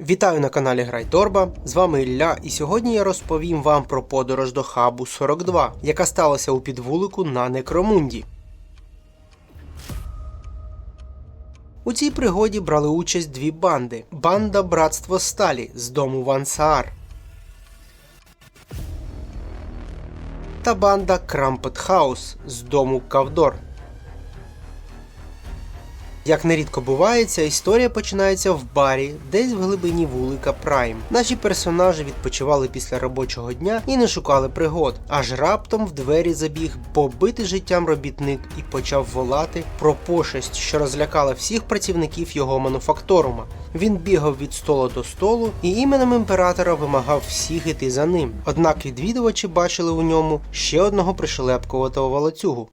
Вітаю на каналі Грайторба. З вами Ілля, і сьогодні я розповім вам про подорож до хабу 42, яка сталася у підвулику на Некромунді. У цій пригоді брали участь дві банди: банда Братство Сталі з дому Вансаар та банда Крампет Хаус з дому Кавдор. Як нерідко буває, ця історія починається в барі, десь в глибині вулика Прайм. Наші персонажі відпочивали після робочого дня і не шукали пригод. Аж раптом в двері забіг побитий життям робітник і почав волати про пошесть, що розлякала всіх працівників його мануфакторума. Він бігав від столу до столу і іменем імператора вимагав всіх іти за ним. Однак відвідувачі бачили у ньому ще одного пришелепкуватого волоцюгу.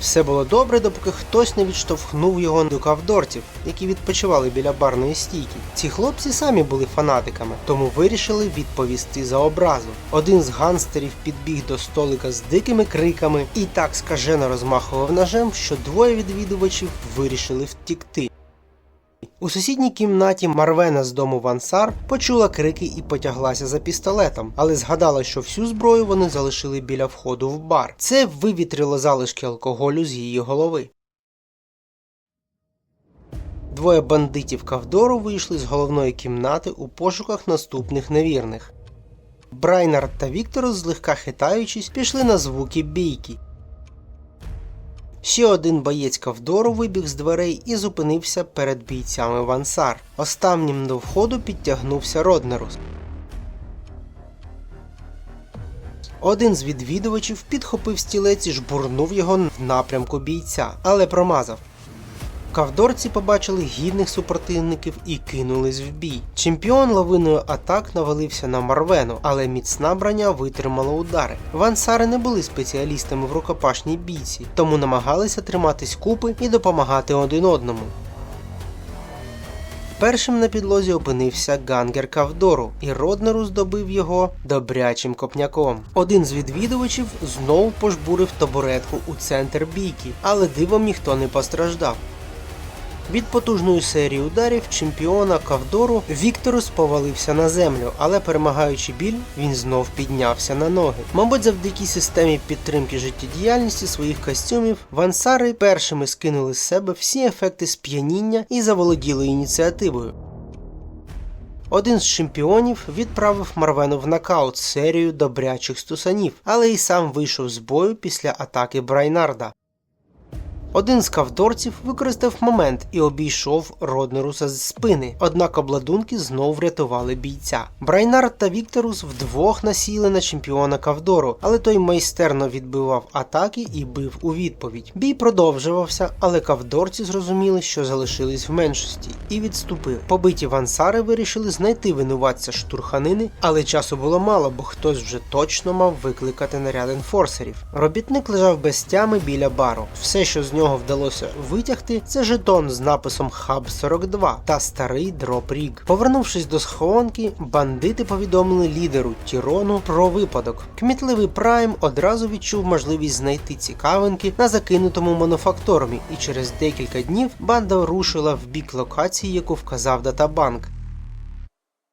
Все було добре, допоки хтось не відштовхнув його до кавдорців, які відпочивали біля барної стійки. Ці хлопці самі були фанатиками, тому вирішили відповісти за образу. Один з ганстерів підбіг до столика з дикими криками і так скажено розмахував ножем, що двоє відвідувачів вирішили втікти. У сусідній кімнаті Марвена з дому Вансар почула крики і потяглася за пістолетом, але згадала, що всю зброю вони залишили біля входу в бар. Це вивітрило залишки алкоголю з її голови. Двоє бандитів Кавдору вийшли з головної кімнати у пошуках наступних невірних. Брайнард та Вікторус, злегка хитаючись, пішли на звуки бійки. Ще один боєць Кавдору вибіг з дверей і зупинився перед бійцями Вансар. Останнім до входу підтягнувся Роднерус. Один з відвідувачів підхопив стілець і жбурнув його в напрямку бійця, але промазав. Кавдорці побачили гідних супротивників і кинулись в бій. Чемпіон лавиною атак навалився на Марвену, але міцна броня витримала удари. Вансари не були спеціалістами в рукопашній бійці, тому намагалися триматись купи і допомагати один одному. Першим на підлозі опинився гангер Кавдору, і Роднеру здобив його добрячим копняком. Один з відвідувачів знову пожбурив табуретку у центр бійки, але дивом ніхто не постраждав. Від потужної серії ударів чемпіона Кавдору Вікторус повалився на землю, але перемагаючи біль, він знов піднявся на ноги. Мабуть, завдяки системі підтримки життєдіяльності своїх костюмів, вансари першими скинули з себе всі ефекти сп'яніння і заволоділи ініціативою. Один з чемпіонів відправив Марвену в нокаут серію добрячих стусанів, але й сам вийшов з бою після атаки Брайнарда. Один з кавдорців використав момент і обійшов Роднеруса з спини, однак обладунки знов врятували бійця. Брайнард та Вікторус вдвох насіли на чемпіона Кавдору, але той майстерно відбивав атаки і бив у відповідь. Бій продовжувався, але кавдорці зрозуміли, що залишились в меншості, і відступили. Побиті вансари вирішили знайти винуватця штурханини, але часу було мало, бо хтось вже точно мав викликати наряд енфорсерів. Робітник лежав без тями біля бару. Все, що з нього вдалося витягти, це жетон з написом Хаб 42 та старий дроп ріг. Повернувшись до схованки, бандити повідомили лідеру Тірону про випадок. Кмітливий Прайм одразу відчув можливість знайти цікавинки на закинутому мануфакторумі, і через декілька днів банда рушила в бік локації, яку вказав датабанк.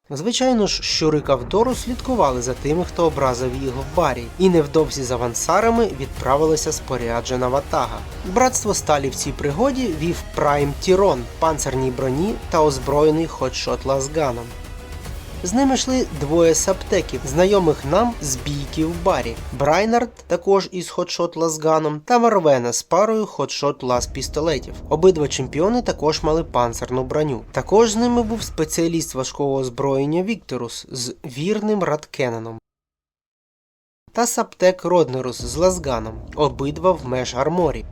Звичайно ж, щури Кавдору слідкували за тими, хто образив його в барі, і невдовзі за вансарами відправилася споряджена ватага. Братство сталі в цій пригоді вів Прайм Тірон, панцерній броні та озброєний хотшот лазганом. З ними йшли двоє саптеків, знайомих нам з бійки в барі. Брайнард, також із хотшот лазганом, та Марвена з парою хотшот лаз пістолетів. Обидва чемпіони також мали панцерну броню. Також з ними був спеціаліст важкого озброєння Вікторус з вірним Радкенаном. Та саптек Роднерус з лазганом, обидва в меж арморі.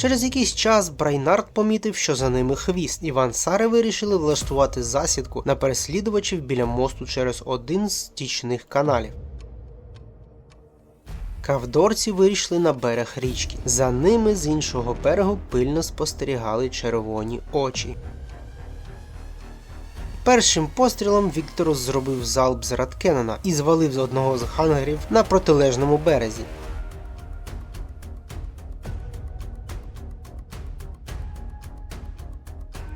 Через якийсь час Брайнард помітив, що за ними хвіст, і вансари вирішили влаштувати засідку на переслідувачів біля мосту через один з стічних каналів. Кавдорці вийшли на берег річки. За ними з іншого берегу пильно спостерігали червоні очі. Першим пострілом Вікторус зробив залп з Радкенена і звалив з одного з хангерів на протилежному березі.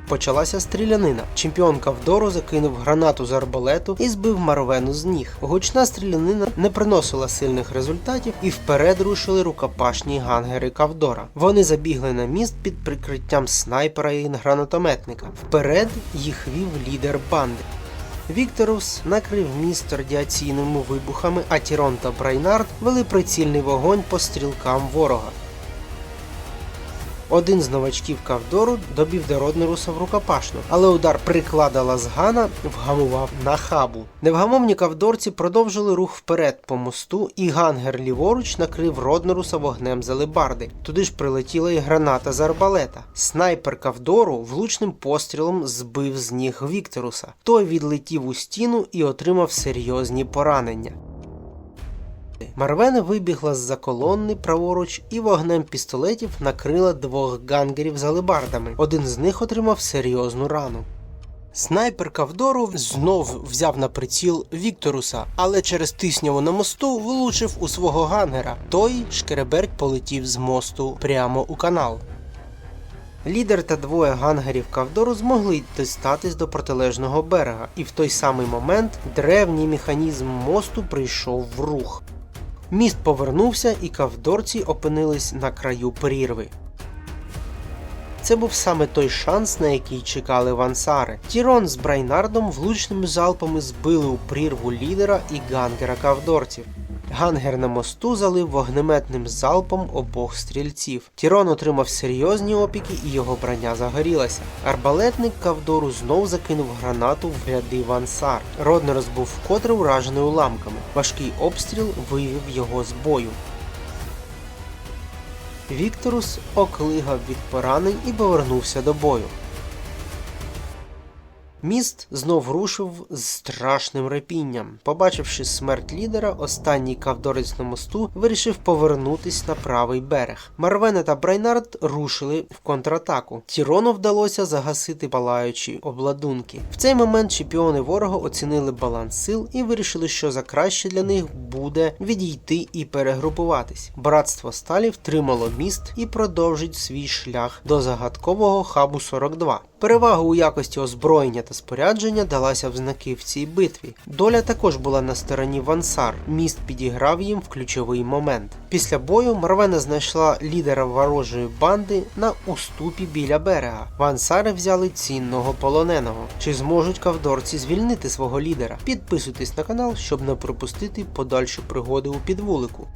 Почалася стрілянина. Чемпіон Кавдору закинув гранату з арбалету і збив Марвену з ніг. Гучна стрілянина не приносила сильних результатів, і вперед рушили рукопашні гангери Кавдора. Вони забігли на міст під прикриттям снайпера і гранатометника. Вперед їх вів лідер банди. Вікторус накрив міст радіаційними вибухами, а Тірон та Брайнард вели прицільний вогонь по стрілкам ворога. Один з новачків Кавдору добів до Роднеруса в рукопашну, але удар приклада Лазгана вгамував на хабу. Невгамовні кавдорці продовжили рух вперед по мосту, і гангер ліворуч накрив Роднеруса вогнем з алебарди. Туди ж прилетіла і граната з арбалета. Снайпер Кавдору влучним пострілом збив з ніг Вікторуса. Той відлетів у стіну і отримав серйозні поранення. Марвена вибігла з-за колонни праворуч і вогнем пістолетів накрила двох гангерів з алебардами. Один з них отримав серйозну рану. Снайпер Кавдору знов взяв на приціл Вікторуса, але через тисняву на мосту влучив у свого гангера. Той шкереберть полетів з мосту прямо у канал. Лідер та двоє гангерів Кавдору змогли дістатись до протилежного берега, і в той самий момент древній механізм мосту прийшов в рух. Міст повернувся, і кавдорці опинились на краю прірви. Це був саме той шанс, на який чекали вансари. Тірон з Брайнардом влучними залпами збили у прірву лідера і гангера кавдорців. Гангер на мосту залив вогнеметним залпом обох стрільців. Тірон отримав серйозні опіки і його броня загорілася. Арбалетник Кавдору знов закинув гранату в ряди вансар. Роднерс був вкотре уражений уламками. Важкий обстріл вивів його з бою. Вікторус оклигав від поранень і повернувся до бою. Міст знов рушив з страшним репінням. Побачивши смерть лідера, останній кавдорець на мосту вирішив повернутись на правий берег. Марвена та Брайнард рушили в контратаку. Тірону вдалося загасити палаючі обладунки. В цей момент чемпіони ворога оцінили баланс сил і вирішили, що за краще для них буде відійти і перегрупуватись. Братство Сталі втримало міст і продовжить свій шлях до загадкового хабу 42. Перевага у якості озброєння та спорядження далася в знаки в цій битві. Доля також була на стороні Вансар. Міст підіграв їм в ключовий момент. Після бою Марвена знайшла лідера ворожої банди на уступі біля берега. Вансари взяли цінного полоненого. Чи зможуть кавдорці звільнити свого лідера? Підписуйтесь на канал, щоб не пропустити подальші пригоди у підвулику.